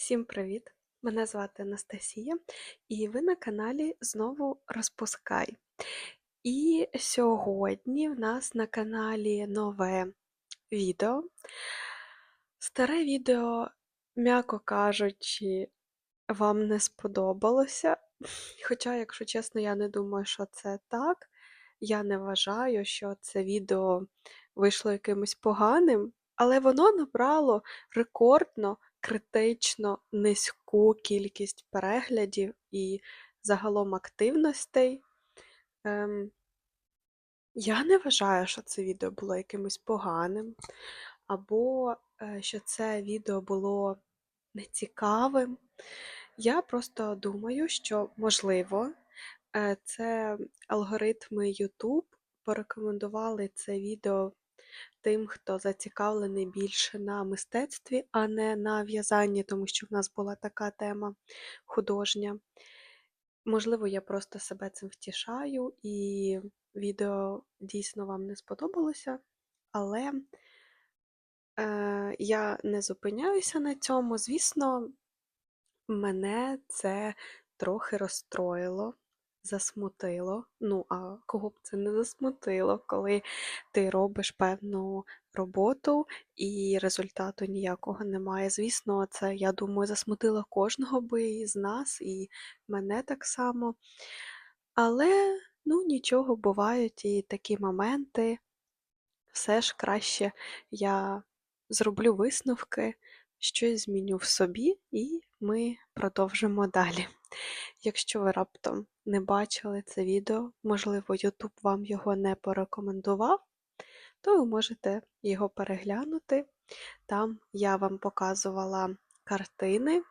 Всім привіт! Мене звати Анастасія, і ви на каналі знову Розпускай. І сьогодні в нас на каналі нове відео. Старе відео, м'яко кажучи, вам не сподобалося. Хоча, якщо чесно, я не думаю, що це так. Я не вважаю, що це відео вийшло якимось поганим, але воно набрало рекордно критично низьку кількість переглядів і загалом активностей. Ем, я не вважаю, що це відео було якимось поганим, або е, що це відео було нецікавим. Я просто думаю, що, можливо, е, це алгоритми YouTube порекомендували це відео тим, хто зацікавлений більше на мистецтві, а не на в'язанні, тому що в нас була така тема художня. Можливо, я просто себе цим втішаю, і відео дійсно вам не сподобалося, але е, я не зупиняюся на цьому. Звісно, мене це трохи розстроїло засмутило. Ну, а кого б це не засмутило, коли ти робиш певну роботу і результату ніякого немає. Звісно, це, я думаю, засмутило кожного би з нас, і мене так само. Але, ну, нічого, бувають і такі моменти. Все ж краще я зроблю висновки, щось зміню в собі, і ми продовжимо далі. Якщо ви раптом не бачили це відео, можливо, YouTube вам його не порекомендував, то ви можете його переглянути. Там я вам показувала картини,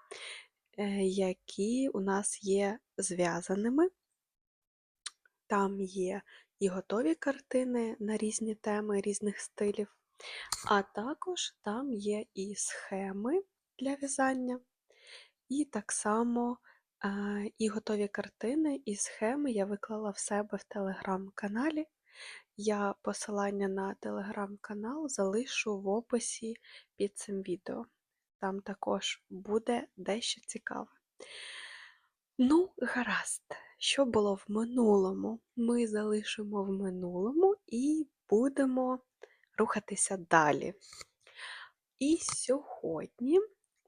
е, які у нас є зв'язаними. Там є і готові картини на різні теми різних стилів, а також там є і схеми для в'язання, і так само і готові картини, і схеми я виклала в себе в телеграм-каналі. Я посилання на телеграм-канал залишу в описі під цим відео. Там також буде дещо цікаве. Ну, гаразд, що було в минулому, ми залишимо в минулому і будемо рухатися далі. І сьогодні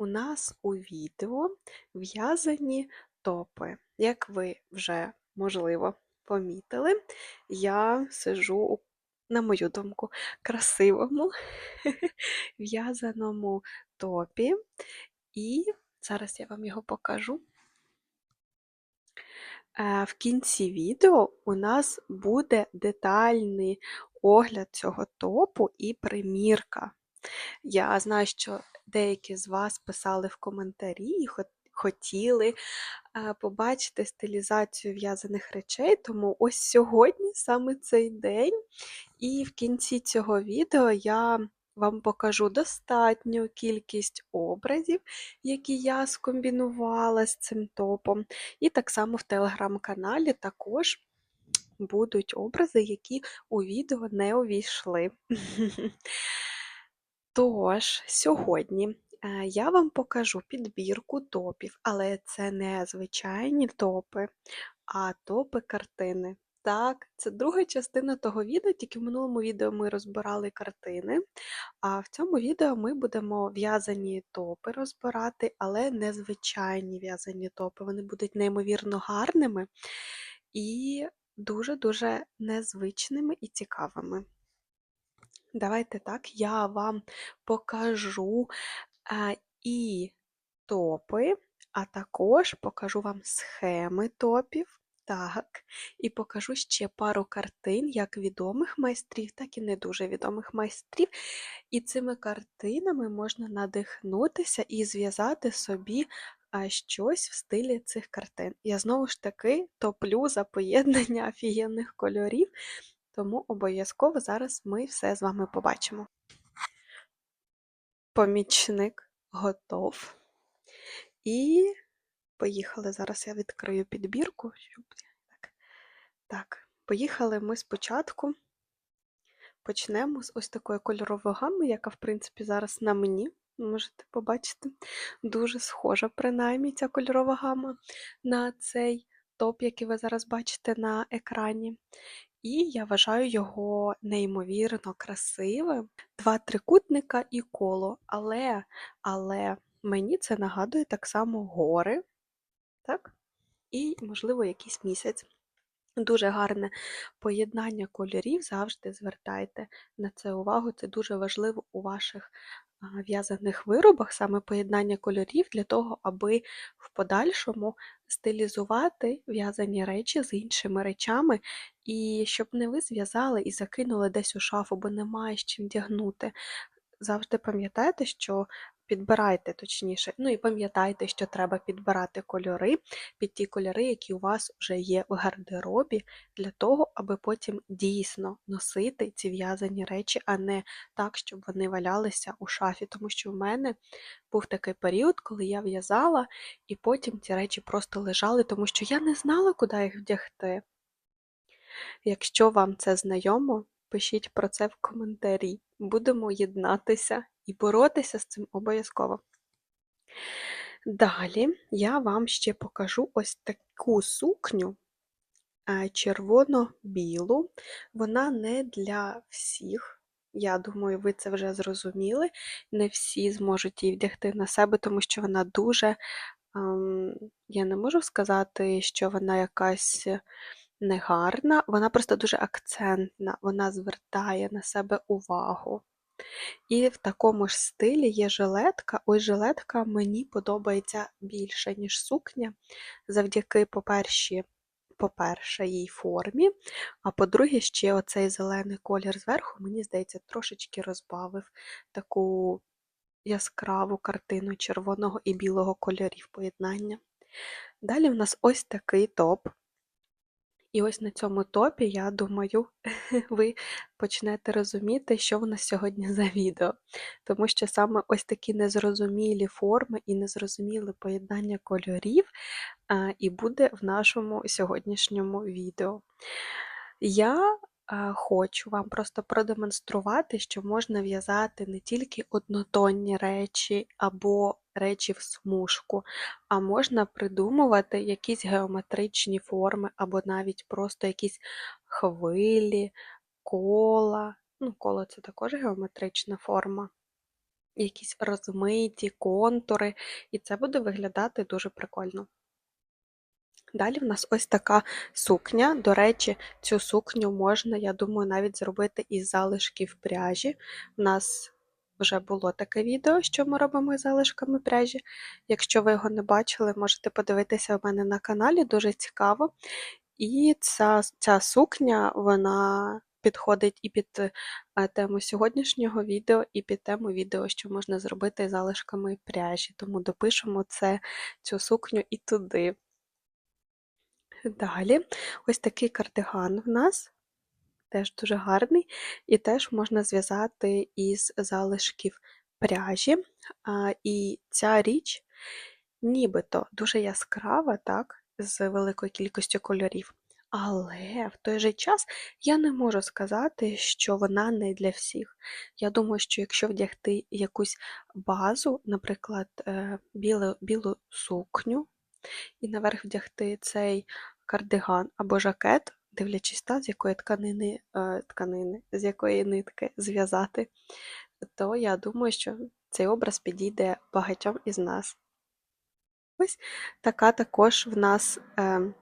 у нас у відео в'язані топи. Як ви вже, можливо, помітили, я сижу, на мою думку, красивому в'язаному топі, і зараз я вам його покажу. Е, в кінці відео у нас буде детальний огляд цього топу і примірка. Я знаю, що деякі з вас писали в коментарі і хотіли е, побачити стилізацію в'язаних речей, тому ось сьогодні саме цей день, і в кінці цього відео я вам покажу достатню кількість образів, які я скомбінувала з цим топом. І так само в телеграм-каналі також будуть образи, які у відео не увійшли. Тож, сьогодні е, я вам покажу підбірку топів, але це не звичайні топи, а топи картини. Так, це друга частина того відео, тільки в минулому відео ми розбирали картини, а в цьому відео ми будемо в'язані топи розбирати, але не звичайні в'язані топи. Вони будуть неймовірно гарними і дуже-дуже незвичними і цікавими. Давайте так, я вам покажу а, і топи, а також покажу вам схеми топів. Так, і покажу ще пару картин, як відомих майстрів, так і не дуже відомих майстрів. І цими картинами можна надихнутися і зв'язати собі щось в стилі цих картин. Я знову ж таки топлю за поєднання офігенних кольорів, тому обов'язково зараз ми все з вами побачимо. Помічник готов. І поїхали. Зараз я відкрию підбірку. Щоб... Так, так, поїхали ми спочатку. Почнемо з ось такої кольорової гами, яка, в принципі, зараз на мені. можете побачити, дуже схожа, принаймні, ця кольорова гама на цей топ, який ви зараз бачите на екрані. І я вважаю його неймовірно красивим. Два трикутника і коло. Але, але мені це нагадує так само гори, так? І, можливо, якийсь місяць. Дуже гарне поєднання кольорів, завжди звертайте на це увагу. Це дуже важливо у ваших в'язаних виробах, саме поєднання кольорів для того, аби в подальшому стилізувати в'язані речі з іншими речами, і щоб не ви зв'язали і закинули десь у шафу, бо немає з чим вдягнути. Завжди пам'ятайте, що підбирайте точніше, ну і пам'ятайте, що треба підбирати кольори під ті кольори, які у вас вже є в гардеробі, для того, аби потім дійсно носити ці в'язані речі, а не так, щоб вони валялися у шафі. Тому що в мене був такий період, коли я в'язала, і потім ці речі просто лежали, тому що я не знала, куди їх вдягти. Якщо вам це знайомо, пишіть про це в коментарі. Будемо єднатися і боротися з цим обов'язково. Далі я вам ще покажу ось таку сукню е, червоно-білу. Вона не для всіх. Я думаю, ви це вже зрозуміли. Не всі зможуть її вдягти на себе, тому що вона дуже, ем, я не можу сказати, що вона якась негарна, вона просто дуже акцентна, вона звертає на себе увагу. І в такому ж стилі є жилетка. Ось жилетка мені подобається більше, ніж сукня, завдяки, по-перше, по-перше, їй формі, а по-друге, ще оцей зелений колір зверху, мені здається, трошечки розбавив таку яскраву картину червоного і білого кольорів поєднання. Далі в нас ось такий топ. І ось на цьому топі, я думаю, ви почнете розуміти, що в нас сьогодні за відео. Тому що саме ось такі незрозумілі форми і незрозуміле поєднання кольорів і буде в нашому сьогоднішньому відео. Я хочу вам просто продемонструвати, що можна в'язати не тільки однотонні речі або речі в смужку, а можна придумувати якісь геометричні форми, або навіть просто якісь хвилі, кола. Ну, коло це також геометрична форма. Якісь розмиті контури, і це буде виглядати дуже прикольно. Далі в нас ось така сукня. До речі, цю сукню можна, я думаю, навіть зробити із залишків пряжі. У нас вже було таке відео, що ми робимо із залишками пряжі. Якщо ви його не бачили, можете подивитися у мене на каналі, дуже цікаво. І ця, ця сукня, вона підходить і під е, тему сьогоднішнього відео, і під тему відео, що можна зробити залишками пряжі. Тому допишемо це, цю сукню і туди. Далі ось такий кардиган в нас, теж дуже гарний, і теж можна зв'язати із залишків пряжі. І ця річ нібито дуже яскрава, так, з великою кількістю кольорів. Але в той же час я не можу сказати, що вона не для всіх. Я думаю, що якщо вдягти якусь базу, наприклад, е, білу, білу сукню, і наверх вдягти цей кардиган або жакет, дивлячись та, з якої тканини, е, тканини, з якої нитки зв'язати, то я думаю, що цей образ підійде багатьом із нас. Ось така також в нас, е,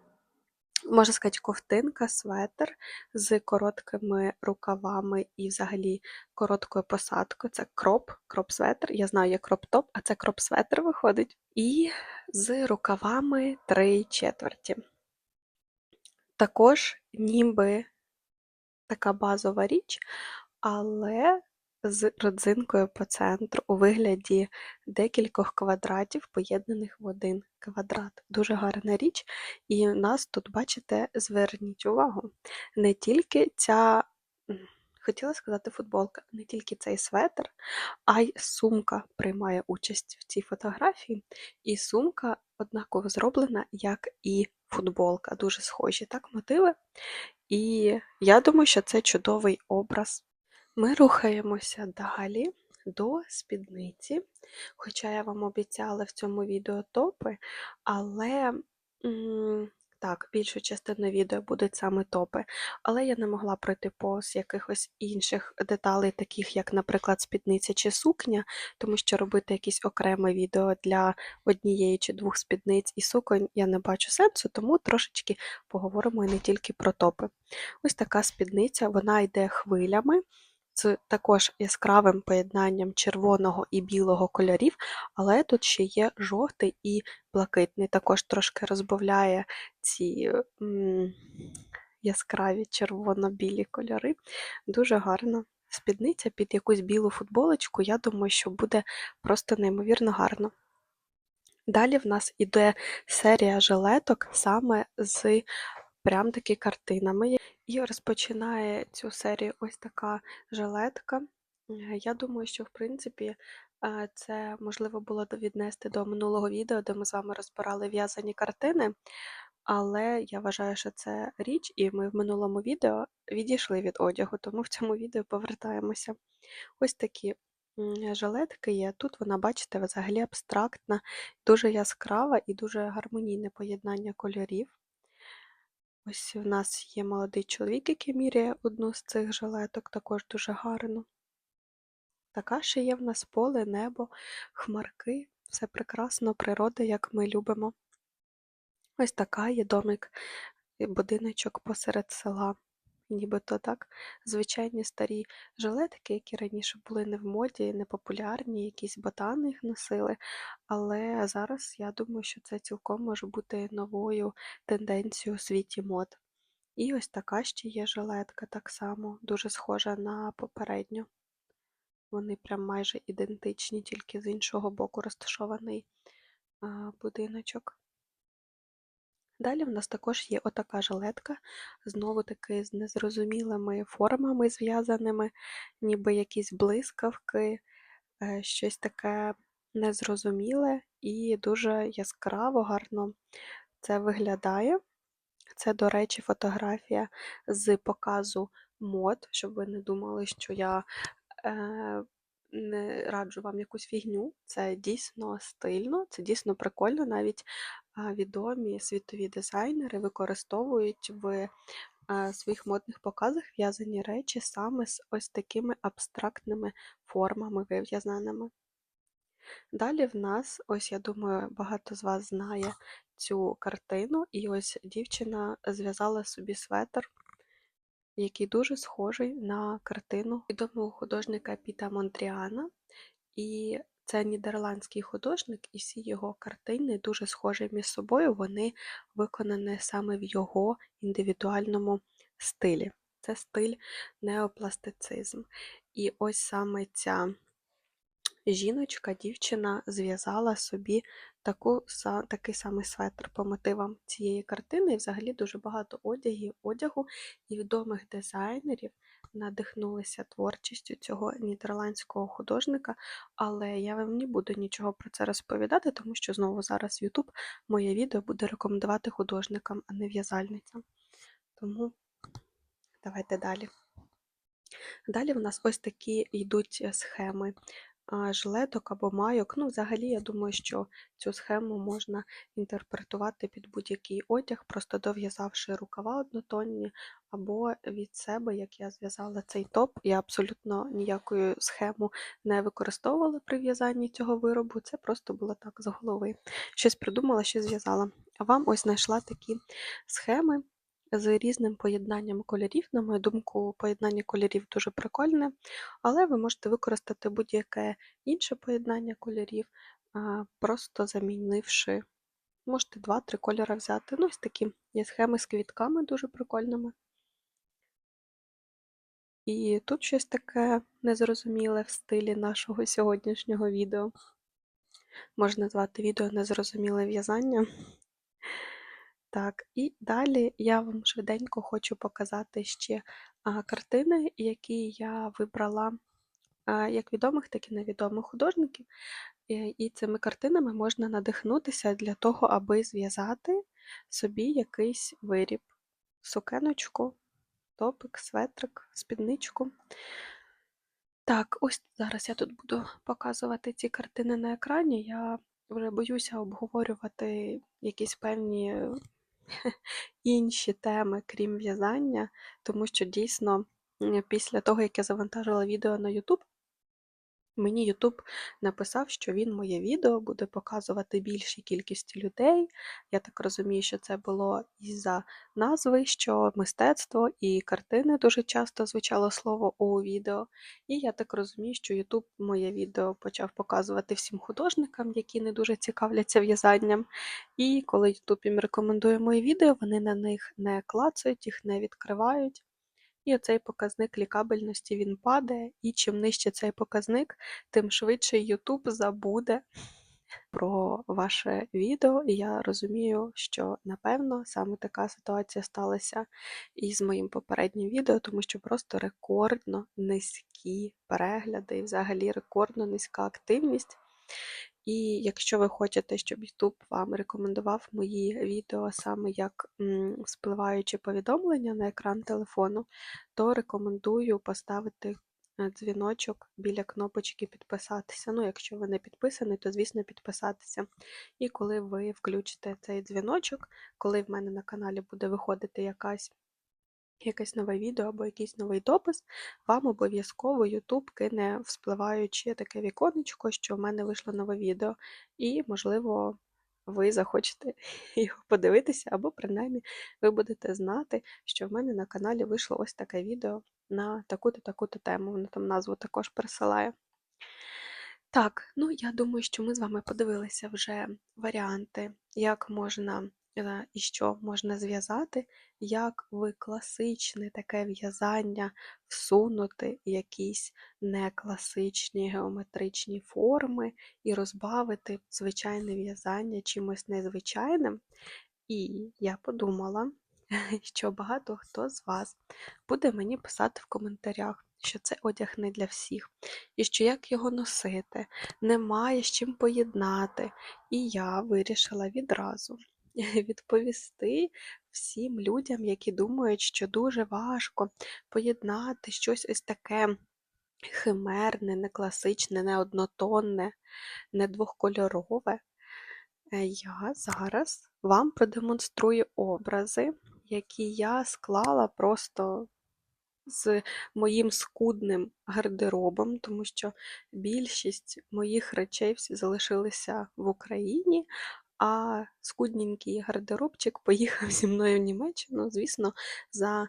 можна сказати, ковтинка, светр з короткими рукавами і взагалі короткою посадкою. Це кроп, кроп-светр. Я знаю, є кроп-топ, а це кроп-светр виходить. І з рукавами 3 четверті. Також ніби така базова річ, але з родзинкою по центру у вигляді декількох квадратів, поєднаних в один квадрат. Дуже гарна річ. І у нас тут, бачите, зверніть увагу, не тільки ця, хотіла сказати футболка, не тільки цей светр, а й сумка приймає участь в цій фотографії. І сумка однаково зроблена, як і футболка. Дуже схожі так мотиви. І я думаю, що це чудовий образ. Ми рухаємося далі. до спідниці. Хоча я вам обіцяла в цьому відео топи, але так, більшу частину відео будуть саме топи. Але я не могла пройти повз якихось інших деталей, таких як, наприклад, спідниця чи сукня, тому що робити якесь окреме відео для однієї чи двох спідниць і суконь я не бачу сенсу, тому трошечки поговоримо і не тільки про топи. Ось така спідниця, вона йде хвилями. З також яскравим поєднанням червоного і білого кольорів, але тут ще є жовтий і блакитний. Також трошки розбавляє ці м, яскраві червоно-білі кольори. Дуже гарно. Спідниця під якусь білу футболочку, я думаю, що буде просто неймовірно гарно. Далі в нас іде серія жилеток саме з прям таки картинами. І розпочинає цю серію ось така жилетка. Е, Я думаю, що в принципі е, це можливо було віднести до минулого відео, де ми з вами розбирали в'язані картини. Але я вважаю, що це річ, і ми в минулому відео відійшли від одягу, тому в цьому відео повертаємося. Ось такі жилетки є. Тут вона, бачите, взагалі абстрактна, дуже яскрава і дуже гармонійне поєднання кольорів. Ось в нас є молодий чоловік, який міряє одну з цих жилеток, також дуже гарно. Така ще є в нас поле, небо, хмарки, все прекрасно, природа, як ми любимо. Ось така є домик, будиночок посеред села. Нібито так. Звичайні старі жилетки, які раніше були не в моді, не популярні, якісь ботани їх носили. Але зараз я думаю, що це цілком може бути новою тенденцією у світі мод. І ось така ще є жилетка так само, дуже схожа на попередню. Вони прям майже ідентичні, тільки з іншого боку розташований будиночок. Далі в нас також є отака жилетка, знову таки з незрозумілими формами зв'язаними, ніби якісь блискавки, е, щось таке незрозуміле і дуже яскраво, гарно це виглядає. Це, до речі, фотографія з показу мод, щоб ви не думали, що я е, не раджу вам якусь фігню. Це дійсно стильно, це дійсно прикольно. Навіть відомі світові дизайнери використовують в своїх модних показах в'язані речі саме з ось такими абстрактними формами вив'язаними. Далі в нас, ось я думаю, багато з вас знає цю картину, і ось дівчина зв'язала собі светр, який дуже схожий на картину відомого художника Піта Монтріана. І це нідерландський художник, і всі його картини дуже схожі між собою, вони виконані саме в його індивідуальному стилі. Це стиль неопластицизм. І ось саме ця жіночка, дівчина зв'язала собі таку, такий самий светр по мотивам цієї картини. І взагалі дуже багато одягів, одягу і відомих дизайнерів надихнулися творчістю цього нідерландського художника, але я вам не буду нічого про це розповідати, тому що знову зараз YouTube моє відео буде рекомендувати художникам, а не в'язальницям. Тому давайте далі. Далі в нас ось такі йдуть схеми жилеток або майок. Ну, взагалі, я думаю, що цю схему можна інтерпретувати під будь-який одяг, просто дов'язавши рукава однотонні, або від себе, як я зв'язала цей топ. Я абсолютно ніякою схему не використовувала при в'язанні цього виробу, це просто було так з голови. Щось придумала, щось зв'язала. А вам ось знайшла такі схеми з різним поєднанням кольорів. На мою думку, поєднання кольорів дуже прикольне, але ви можете використати будь-яке інше поєднання кольорів, просто замінивши, можете два-три кольори взяти. Ну, ось такі є схеми з квітками дуже прикольними. І тут щось таке незрозуміле в стилі нашого сьогоднішнього відео. Можна назвати відео незрозуміле в'язання. Так, і далі я вам швиденько хочу показати ще картини, які я вибрала як відомих, так і невідомих художників. І цими картинами можна надихнутися для того, аби зв'язати собі якийсь виріб, сукеночку, топик, светрик, спідничку. Так, ось зараз я тут буду показувати ці картини на екрані. Я вже боюся обговорювати якісь певні інші теми, крім в'язання, тому що дійсно після того, як я завантажила відео на YouTube, Мені YouTube написав, що він моє відео буде показувати більшій кількості людей. Я так розумію, що це було із-за назви, що мистецтво і картини дуже часто звучало слово у відео. І я так розумію, що YouTube моє відео почав показувати всім художникам, які не дуже цікавляться в'язанням. І коли YouTube їм рекомендує мої відео, вони на них не клацають, їх не відкривають. І оцей показник лікабельності він падає, і чим нижче цей показник, тим швидше YouTube забуде про ваше відео. І я розумію, що напевно саме така ситуація сталася і з моїм попереднім відео, тому що просто рекордно низькі перегляди і взагалі рекордно низька активність. І якщо ви хочете, щоб YouTube вам рекомендував мої відео саме як спливаючі повідомлення на екран телефону, то рекомендую поставити е, дзвіночок біля кнопочки підписатися. Ну, якщо ви не підписані, то звісно підписатися. І коли ви включите цей дзвіночок, коли в мене на каналі буде виходити якась якесь нове відео або якийсь новий допис, вам обов'язково YouTube кине вспливаючи таке віконечко, що в мене вийшло нове відео, і, можливо, ви захочете його подивитися, або принаймні ви будете знати, що в мене на каналі вийшло ось таке відео на таку-то таку-то тему. Воно там назву також присилає. Так, ну я думаю, що ми з вами подивилися вже варіанти, як можна і що можна зв'язати, як в класичне таке в'язання всунути якісь некласичні геометричні форми і розбавити звичайне в'язання чимось незвичайним. І я подумала, що багато хто з вас буде мені писати в коментарях, що це одяг не для всіх, і що як його носити, немає з чим поєднати. І я вирішила відразу відповісти всім людям, які думають, що дуже важко поєднати щось ось таке химерне, не класичне, не однотонне, не двохкольорове. Е, Я зараз вам продемонструю образи, які я склала просто з моїм скудним гардеробом, тому що більшість моїх речей всі залишилися в Україні, а скудненький гардеробчик поїхав зі мною в Німеччину. Звісно, за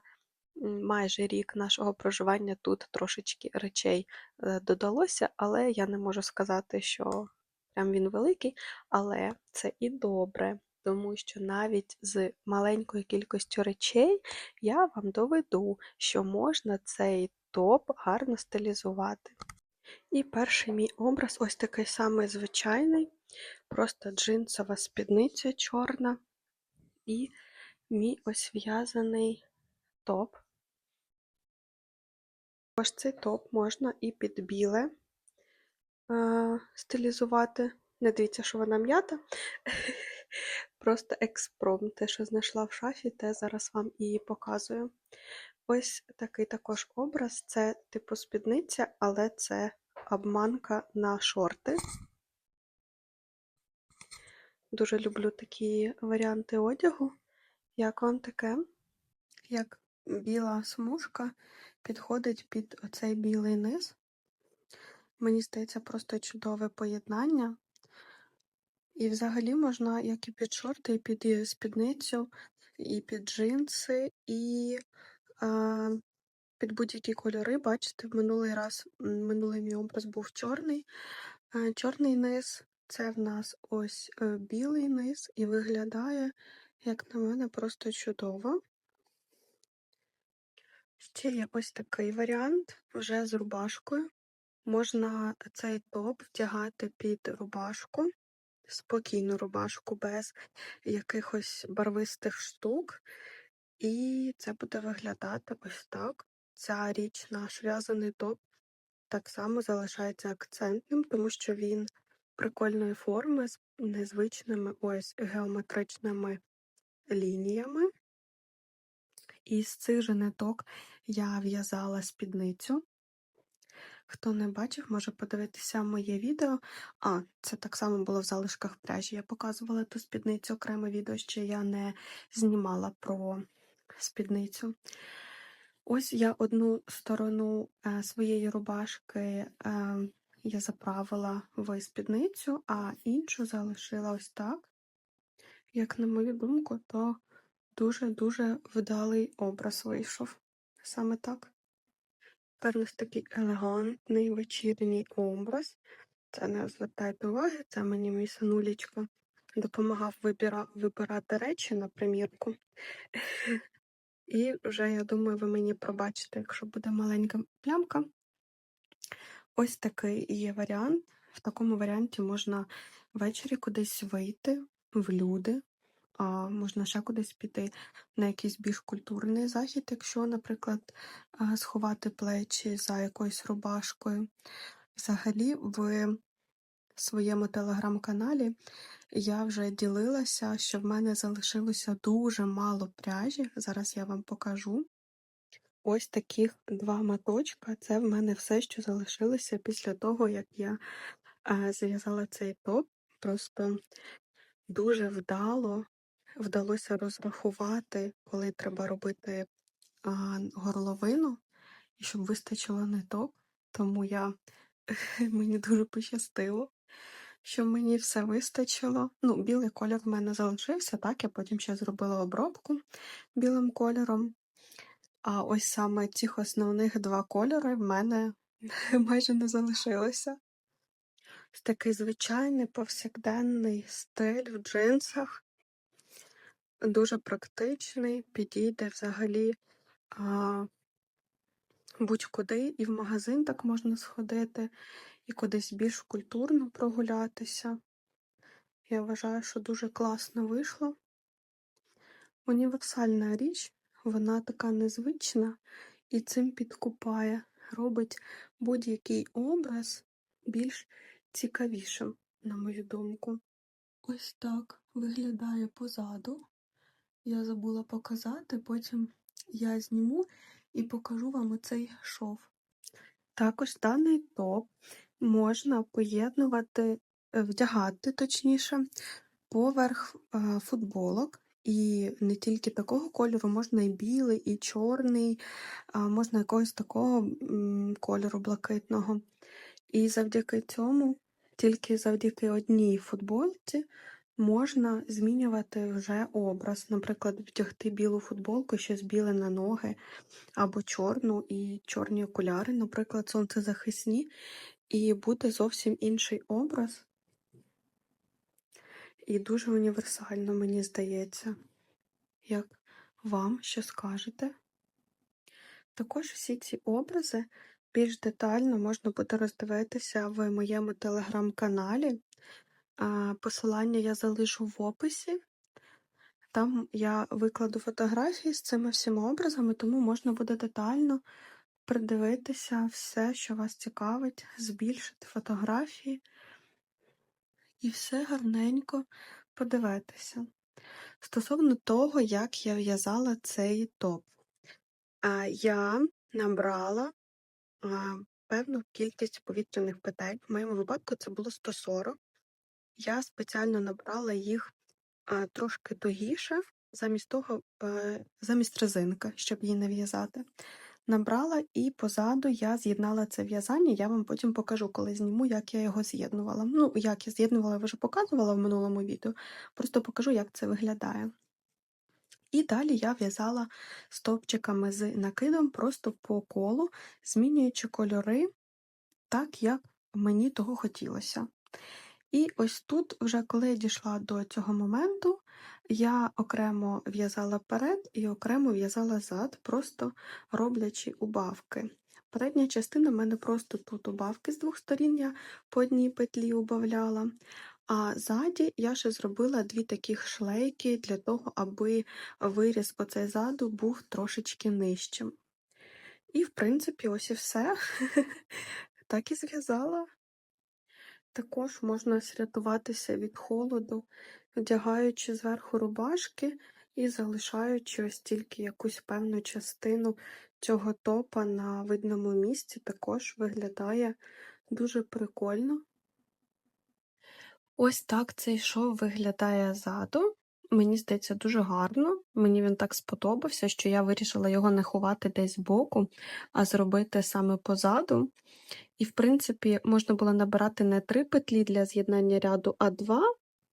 майже рік нашого проживання тут трошечки речей е, додалося, але я не можу сказати, що прям він великий, але це і добре. Тому що навіть з маленькою кількістю речей я вам доведу, що можна цей топ гарно стилізувати. І перший мій образ ось такий самий звичайний, просто джинсова спідниця чорна і мій ось в'язаний топ. Ось цей топ можна і під біле е, стилізувати. Не дивіться, що вона м'ята. Просто експромт, те, що знайшла в шафі, те зараз вам і показую. Ось такий також образ це типу спідниця, але це обманка на шорти. Дуже люблю такі варіанти одягу. Як вам таке? Як біла смужка підходить під оцей білий низ. Мені здається, просто чудове поєднання. І взагалі можна як і під шорти, і під спідницю, і під джинси, і е, під будь-які кольори. Бачите, минулий раз, минулий мій образ був чорний. Е, чорний низ це в нас ось е, білий низ, і виглядає, як на мене, просто чудово. Ще є ось такий варіант вже з рубашкою. Можна цей топ вдягати під рубашку, спокійну рубашку, без якихось барвистих штук. І це буде виглядати ось так. Ця річ, наш в'язаний топ, так само залишається акцентним, тому що він прикольної форми з незвичними ось геометричними лініями. І з цих же ниток я в'язала спідницю. Хто не бачив, може подивитися моє відео. А, це так само було в залишках пряжі. Я показувала ту спідницю окреме відео, ще я не знімала про спідницю. Ось я одну сторону е, своєї рубашки е, я заправила в спідницю, а іншу залишила ось так. Як на мою думку, то дуже-дуже вдалий образ вийшов. Саме так. Тепер ось такий елегантний вечірній образ. Це не звертайте уваги, це мені мій синулечко допомагав вибира, вибирати речі на примірку. І вже, я думаю, ви мені пробачите, якщо буде маленька плямка. Ось такий є варіант. В такому варіанті можна ввечері кудись вийти в люди, а можна ще кудись піти на якийсь більш культурний захід, якщо, наприклад, сховати плечі за якоюсь рубашкою. Взагалі, в своєму телеграм-каналі я вже ділилася, що в мене залишилося дуже мало пряжі. Зараз я вам покажу. Ось таких два моточка. Це в мене все, що залишилося після того, як я е, зв'язала цей топ. Просто дуже вдало вдалося розрахувати, коли треба робити а, горловину, і щоб вистачило ниток. Тому я мені дуже пощастило, що мені все вистачило. Ну, білий колір в мене залишився, так, я потім ще зробила обробку білим кольором. А ось саме цих основних два кольори в мене майже не залишилося. Такий звичайний повсякденний стиль в джинсах. Дуже практичний, підійде взагалі будь-куди, і в магазин так можна сходити, і кудись більш культурно прогулятися. Я вважаю, що дуже класно вийшло. Універсальна річ, вона така незвична і цим підкупає, робить будь-який образ більш цікавішим, на мою думку. Ось так виглядає позаду. Я забула показати, потім я зніму і покажу вам оцей шов. Також даний топ можна поєднувати, вдягати, точніше, поверх е, футболок. І не тільки такого кольору, можна і білий, і чорний, можна якогось такого кольору блакитного. І завдяки цьому, тільки завдяки одній футболці, можна змінювати вже образ. Наприклад, вдягти білу футболку, щось біле на ноги, або чорну і чорні окуляри, наприклад, сонцезахисні, і буде зовсім інший образ. І дуже універсально, мені здається, як вам що скажете. Також всі ці образи більш детально можна буде роздивитися в моєму телеграм-каналі. Посилання я залишу в описі. Там я викладу фотографії з цими всіма образами, тому можна буде детально придивитися все, що вас цікавить, збільшити фотографії і все гарненько подивитися. Стосовно того, як я в'язала цей топ, я набрала певну кількість повітряних петель. В моєму випадку це було 140. Я спеціально набрала їх трошки тугіше, замість того, е, замість резинки, щоб її не в'язати. Набрала і позаду я з'єднала це в'язання, я вам потім покажу, коли зніму, як я його з'єднувала. Ну, як я з'єднувала, я вже показувала в минулому відео, просто покажу, як це виглядає. І далі я в'язала стовпчиками з накидом просто по колу, змінюючи кольори так, як мені того хотілося. І ось тут, вже коли я дійшла до цього моменту, я окремо в'язала перед і окремо в'язала зад, просто роблячи убавки. Передня частина в мене просто тут убавки з двох сторін, я по одній петлі убавляла. А ззаді я ще зробила дві таких шлейки для того, аби виріз оцей ззаду був трошечки нижчим. І, в принципі, ось і все. Так і зв'язала. Також можна срятуватися від холоду, вдягаючи зверху рубашки І залишаючи ось тільки якусь певну частину цього топа на видному місці, також виглядає дуже прикольно. Ось так цей шов виглядає ззаду. Мені здається, дуже гарно. Мені він так сподобався, що я вирішила його не ховати десь збоку, а зробити саме позаду. І, в принципі, можна було набирати не три петлі для з'єднання ряду, а два,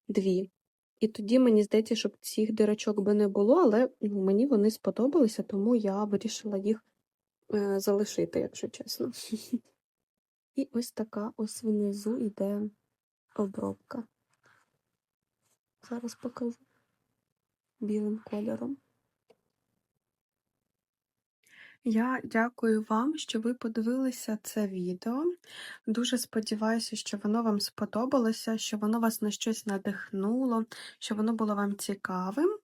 дві. І тоді мені здається, щоб цих дирочок би не було, але ну, мені вони сподобалися, тому я вирішила їх е, залишити, якщо чесно. І ось така ось внизу йде обробка. Зараз покажу білим кольором. Я дякую вам, що ви подивилися це відео. Дуже сподіваюся, що воно вам сподобалося, що воно вас на щось надихнуло, що воно було вам цікавим.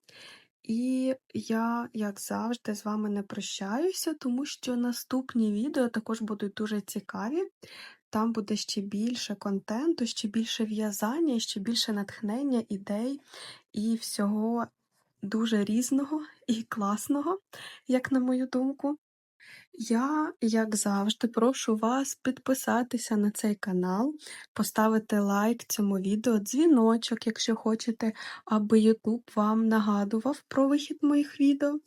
І я, як завжди, з вами не прощаюся, тому що наступні відео також будуть дуже цікаві. Там буде ще більше контенту, ще більше в'язання, ще більше натхнення, ідей і всього дуже різного і класного, як на мою думку. Я, як завжди, прошу вас підписатися на цей канал, поставити лайк цьому відео, дзвіночок, якщо хочете, аби YouTube вам нагадував про вихід моїх відео.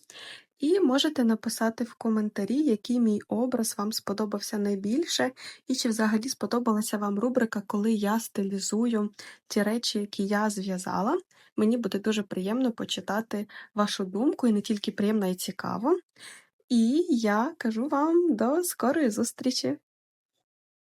І можете написати в коментарі, який мій образ вам сподобався найбільше, і чи взагалі сподобалася вам рубрика, коли я стилізую ті речі, які я зв'язала. Мені буде дуже приємно почитати вашу думку, і не тільки приємно, й цікаво. І я кажу вам до скорої зустрічі!